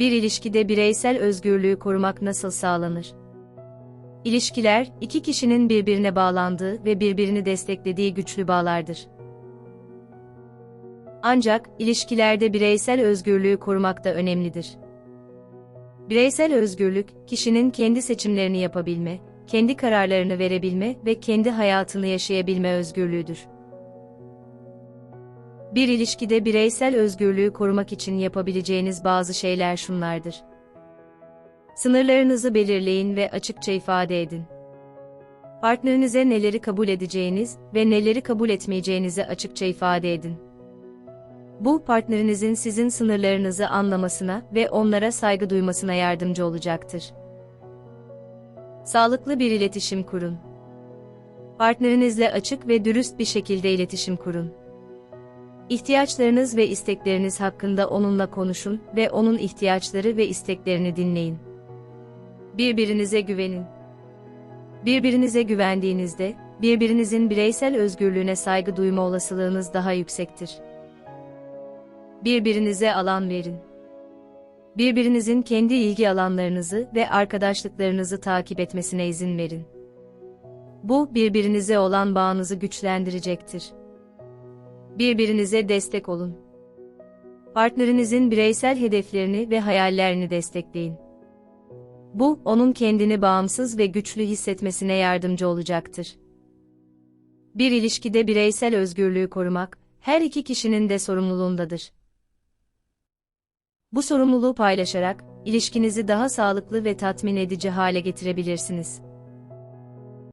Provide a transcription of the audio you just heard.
Bir ilişkide bireysel özgürlüğü korumak nasıl sağlanır? İlişkiler, iki kişinin birbirine bağlandığı ve birbirini desteklediği güçlü bağlardır. Ancak, ilişkilerde bireysel özgürlüğü korumak da önemlidir. Bireysel özgürlük, kişinin kendi seçimlerini yapabilme, kendi kararlarını verebilme ve kendi hayatını yaşayabilme özgürlüğüdür. Bir ilişkide bireysel özgürlüğü korumak için yapabileceğiniz bazı şeyler şunlardır. Sınırlarınızı belirleyin ve açıkça ifade edin. Partnerinize neleri kabul edeceğiniz ve neleri kabul etmeyeceğinizi açıkça ifade edin. Bu partnerinizin sizin sınırlarınızı anlamasına ve onlara saygı duymasına yardımcı olacaktır. Sağlıklı bir iletişim kurun. Partnerinizle açık ve dürüst bir şekilde iletişim kurun. İhtiyaçlarınız ve istekleriniz hakkında onunla konuşun ve onun ihtiyaçları ve isteklerini dinleyin. Birbirinize güvenin. Birbirinize güvendiğinizde, birbirinizin bireysel özgürlüğüne saygı duyma olasılığınız daha yüksektir. Birbirinize alan verin. Birbirinizin kendi ilgi alanlarınızı ve arkadaşlıklarınızı takip etmesine izin verin. Bu, birbirinize olan bağınızı güçlendirecektir. Birbirinize destek olun. Partnerinizin bireysel hedeflerini ve hayallerini destekleyin. Bu, onun kendini bağımsız ve güçlü hissetmesine yardımcı olacaktır. Bir ilişkide bireysel özgürlüğü korumak, her iki kişinin de sorumluluğundadır. Bu sorumluluğu paylaşarak, ilişkinizi daha sağlıklı ve tatmin edici hale getirebilirsiniz.